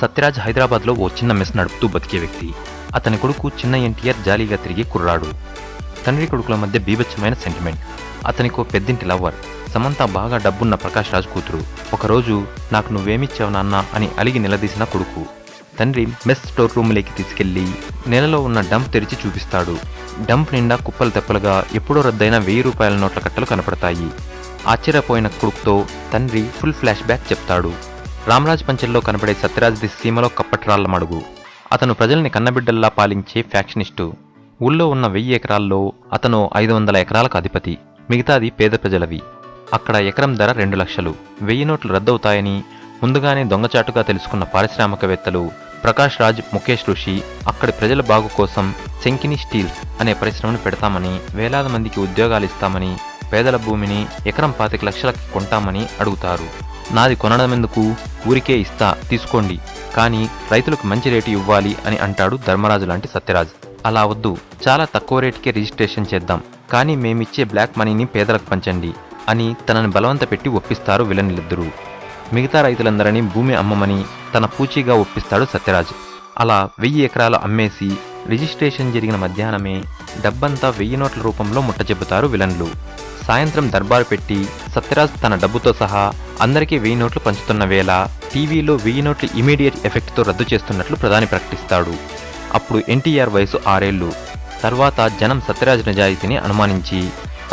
సత్యరాజ్ హైదరాబాద్లో ఓ చిన్న మెస్ నడుపుతూ బతికే వ్యక్తి. అతని కొడుకు చిన్న ఎన్టీఆర్ జాలీగా తిరిగి కుర్రాడు. తండ్రి కొడుకుల మధ్య బీభత్సమైన సెంటిమెంట్ అతనికో పెద్దింటి లవ్వర్. సమంత బాగా డబ్బున్న ప్రకాష్ రాజ్ కూతురు. ఒకరోజు నాకు నువ్వేమిచ్చావు నాన్న? అని అలిగి నిలదీసిన కొడుకు. తండ్రి మెస్ స్టోర్ రూమ్లోకి తీసుకెళ్ళి నెలలో ఉన్న డంప్ తెరిచి చూపిస్తాడు. డంప్ నిండా కుప్పలు తెప్పలుగా ఎప్పుడో రద్దయిన వెయ్యి రూపాయల నోట్ల కట్టలు కనపడతాయి. ఆశ్చర్యపోయిన కొడుకుతో తండ్రి ఫుల్ ఫ్లాష్ బ్యాక్ చెప్తాడు. రామరాజ్ పంచెల్లో కనబడే సత్యరాజ్ది సీమలో కప్పట్రాళ్ళ మడుగు అతను ప్రజల్ని కన్నబిడ్డల్లా పాలించే ఫ్యాక్షనిస్టు. ఊళ్ళో ఉన్న వెయ్యి ఎకరాల్లో అతను ఐదు వందల ఎకరాలకు అధిపతి. మిగతాది పేద ప్రజలవి. అక్కడ ఎకరం ధర రెండు లక్షలు. వెయ్యి నోట్లు రద్దవుతాయని ముందుగానే దొంగచాటుగా తెలుసుకున్న పారిశ్రామికవేత్తలు ప్రకాష్ రాజ్ ముఖేష్ ఋషి అక్కడి ప్రజల బాగు కోసం శంకిని స్టీల్స్ అనే పరిశ్రమను పెడతామని వేలాది మందికి ఉద్యోగాలు ఇస్తామని పేదల భూమిని ఎకరం పాతిక లక్షలకి కొంటామని అడుగుతారు. నాది కొనడం ఎందుకు ఊరికే ఇస్తా తీసుకోండి. కానీ రైతులకు మంచి రేటు ఇవ్వాలి అని అంటాడు ధర్మరాజు లాంటి సత్యరాజ్. అలా వద్దు చాలా తక్కువ రేటుకే రిజిస్ట్రేషన్ చేద్దాం. కానీ మేమిచ్చే బ్లాక్ మనీని పేదలకు పంచండి అని తనని బలవంత పెట్టి ఒప్పిస్తారు విలన్లిద్దరూ. మిగతా రైతులందరినీ భూమి అమ్మమని తన పూచీగా ఒప్పిస్తాడు సత్యరాజ్. అలా వెయ్యి ఎకరాలు అమ్మేసి రిజిస్ట్రేషన్ జరిగిన మధ్యాహ్నమే డబ్బంతా వెయ్యి నోట్ల రూపంలో ముట్టచెబుతారు విలన్లు. సాయంత్రం దర్బారు పెట్టి సత్యరాజ్ తన డబ్బుతో సహా అందరికీ వెయ్యి నోట్లు పంచుతున్న వేళ టీవీలో వెయ్యి నోట్లు ఇమీడియట్ ఎఫెక్ట్తో రద్దు చేస్తున్నట్లు ప్రధాని ప్రకటిస్తాడు. అప్పుడు ఎన్టీఆర్ వయసు ఆరేళ్ళు తర్వాత జనం సత్యరాజ్ నిజాయితీని అనుమానించి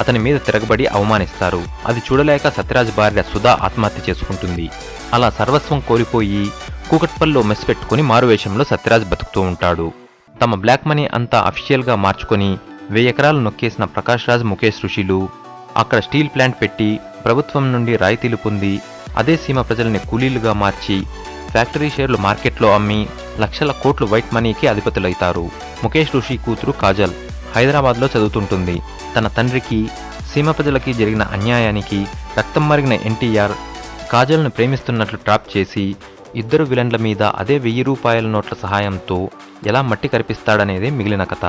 అతని మీద తిరగబడి అవమానిస్తారు. అది చూడలేక సత్యరాజ్ భార్య సుధా ఆత్మహత్య చేసుకుంటుంది. అలా సర్వస్వం కోల్పోయి కూకట్పల్లో మెస్ పెట్టుకుని మారువేషంలో సత్యరాజ్ బతుకుతూ ఉంటాడు. తమ బ్లాక్ మనీ అంతా అఫీషియల్గా మార్చుకొని వెయ్యి ఎకరాలు నొక్కేసిన ప్రకాష్ రాజ్ ముఖేష్ ఋషిలు అక్కడ స్టీల్ ప్లాంట్ పెట్టి ప్రభుత్వం నుండి రాయితీలు పొంది అదే సీమ ప్రజల్ని కూలీలుగా మార్చి ఫ్యాక్టరీ షేర్లు మార్కెట్లో అమ్మి లక్షల కోట్లు వైట్ మనీకి అధిపతులైతారు. ముఖేష్ ఋషి కూతురు కాజల్ హైదరాబాద్లో చదువుతుంటుంది. తన తండ్రికి సీమ ప్రజలకి జరిగిన అన్యాయానికి రక్తం మరిగిన ఎన్టీఆర్ కాజల్ను ప్రేమిస్తున్నట్లు ట్రాప్ చేసి ఇద్దరు విలన్ల మీద అదే వెయ్యి రూపాయల నోట్ల సహాయంతో ఎలా మట్టి కరిపిస్తాడనేదే మిగిలిన కథ.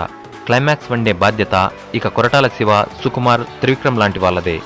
క్లైమాక్స్ వండే బాధ్యత ఇక కొరటాల శివ సుకుమార్ త్రివిక్రమ్ లాంటి వాళ్ళదే.